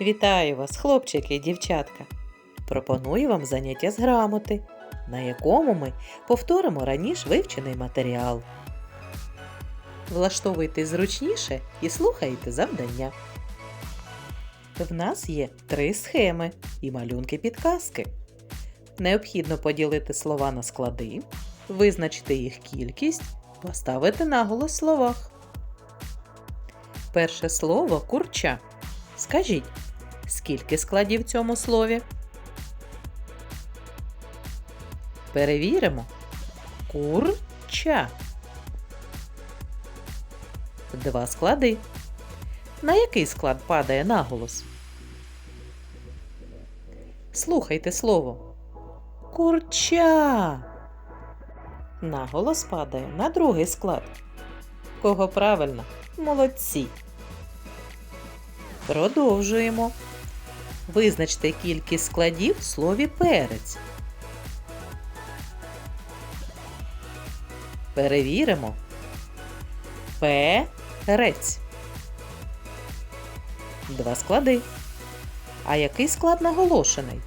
Вітаю вас, хлопчики і дівчатка! Пропоную вам заняття з грамоти, на якому ми повторимо раніше вивчений матеріал. Влаштовуйте зручніше і слухайте завдання. В нас є три схеми і малюнки підказки. Необхідно поділити слова на склади, визначити їх кількість, поставити наголос словах. Перше слово курча. Скажіть, скільки складів в цьому слові? Перевіримо. Курча. Два склади. На який склад падає наголос? Слухайте слово. Курча. Наголос падає на другий склад. Кого правильно? Молодці. Продовжуємо. Визначте кількість складів в слові перець. Перевіримо. Перець. Два склади. А який склад наголошений?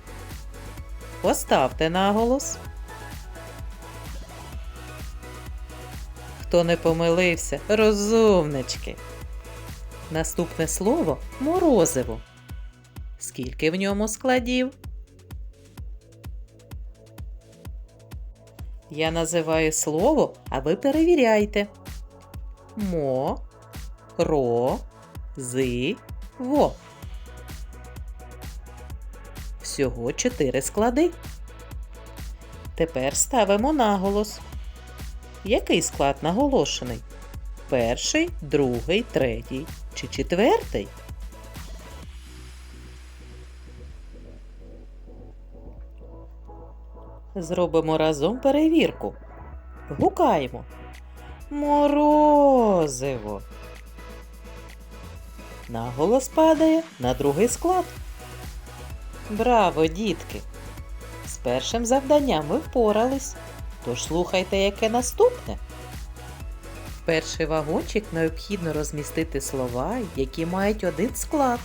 Поставте наголос. Хто не помилився, розумнички. Наступне слово морозиво. Скільки в ньому складів? Я називаю слово, а ви перевіряйте. Мо, ро, зи, во. Всього чотири склади. Тепер ставимо наголос. Який склад наголошений? Перший, другий, третій чи четвертий? Зробимо разом перевірку. Гукаємо. Морозиво. Наголос падає на другий склад. Браво, дітки! З першим завданням ви впорались. Тож слухайте, яке наступне. В перший вагончик необхідно розмістити слова, які мають один склад.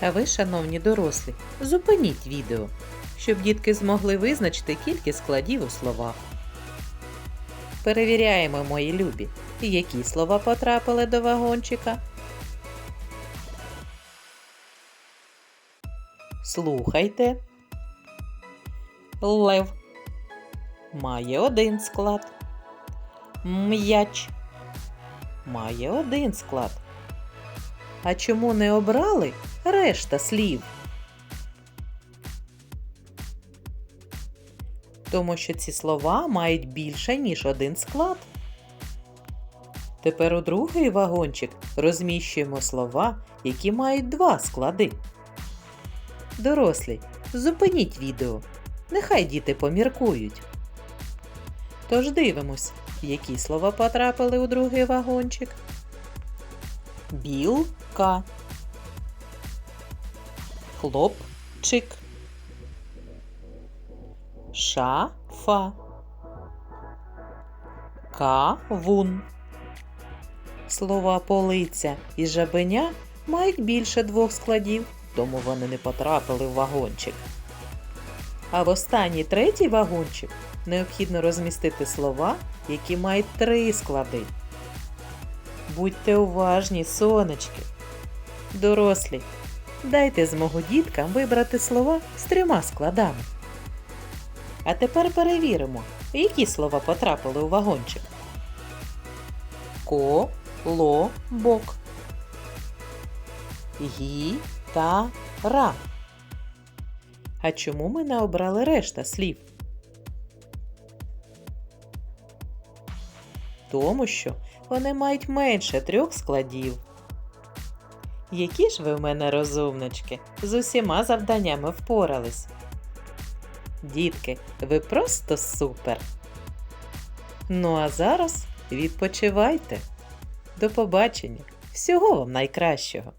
А ви, шановні дорослі, зупиніть відео, щоб дітки змогли визначити кількість складів у словах. Перевіряємо, мої любі, які слова потрапили до вагончика. Слухайте. Лев має один склад. М'яч має один склад. А чому не обрали решта слів? Тому що ці слова мають більше, ніж один склад. Тепер у другий вагончик розміщуємо слова, які мають два склади. Дорослі, зупиніть відео. Нехай діти поміркують. Тож дивимось, які слова потрапили у другий вагончик. Білка. Хлопчик. Шафа. Кавун. Слова полиця і жабеня мають більше двох складів, тому вони не потрапили в вагончик. А в останній третій вагончик необхідно розмістити слова, які мають три склади. Будьте уважні, сонечки. Дорослі, дайте змогу діткам вибрати слова з трьома складами. А тепер перевіримо, які слова потрапили у вагончик. Колобок. Гітара. А чому ми не обрали решта слів? Тому що вони мають менше трьох складів. Які ж ви в мене розумнички, з усіма завданнями впорались. Дітки, ви просто супер. Ну а зараз відпочивайте. До побачення. Всього вам найкращого!